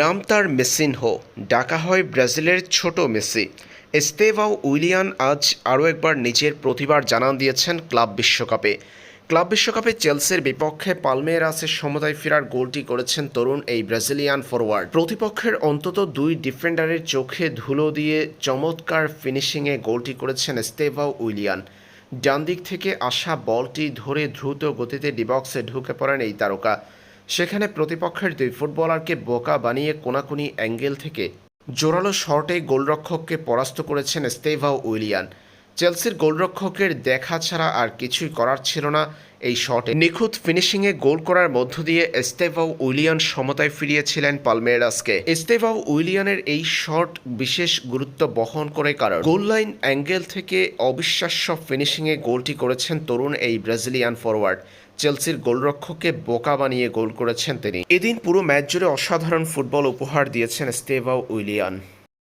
নাম তার মেসিনহো ডাকা হয় ব্রাজিলের ছোট মেসি। এস্তেভাও উইলিয়ান আজ আরও একবার নিজের প্রতিভার জানান দিয়েছেন ক্লাব বিশ্বকাপে। ক্লাব বিশ্বকাপে চেলসির বিপক্ষে পালমেরাসের সমতায় ফেরার গোলটি করেছেন তরুণ এই ব্রাজিলিয়ান ফরওয়ার্ড প্রতিপক্ষের অন্তত দুই ডিফেন্ডারের চোখে ধুলো দিয়ে চমৎকার ফিনিশিংয়ে গোলটি করেছেন এস্তেভাও উইলিয়ান। ডান দিক থেকে আসা বলটি ধরে দ্রুত গতিতে ডিবক্সে ঢুকে পড়েন এই তারকা। সেখানে প্রতিপক্ষের দুই ফুটবলারকে বোকা বানিয়ে কোনাকুনি অ্যাঙ্গেল থেকে জোরালো শর্টে গোলরক্ষককে পরাস্ত করেছেন স্তেভাও উইলিয়ান। চেলসির গোলরক্ষকের দেখা ছাড়া আর কিছুই করার ছিল না এই শটে। নিখুঁত ফিনিশিংয়ে গোল করার মধ্য দিয়ে এস্তেভাও উইলিয়ান সমতায় ফিরিয়েছিলেন পালমেরাসকে এস্তেভাও উইলিয়ানের এই শট বিশেষ গুরুত্ব বহন করে কারণ গোল লাইন অ্যাঙ্গেল থেকে অবিশ্বাস্য ফিনিশিংয়ে গোলটি করেছেন তরুণ এই ব্রাজিলিয়ান ফরওয়ার্ড চেলসির গোলরক্ষককে বোকা বানিয়ে গোল করেছেন তিনি। এদিন পুরো ম্যাচ জুড়ে অসাধারণ ফুটবল উপহার দিয়েছেন স্তেভাও উইলিয়ান।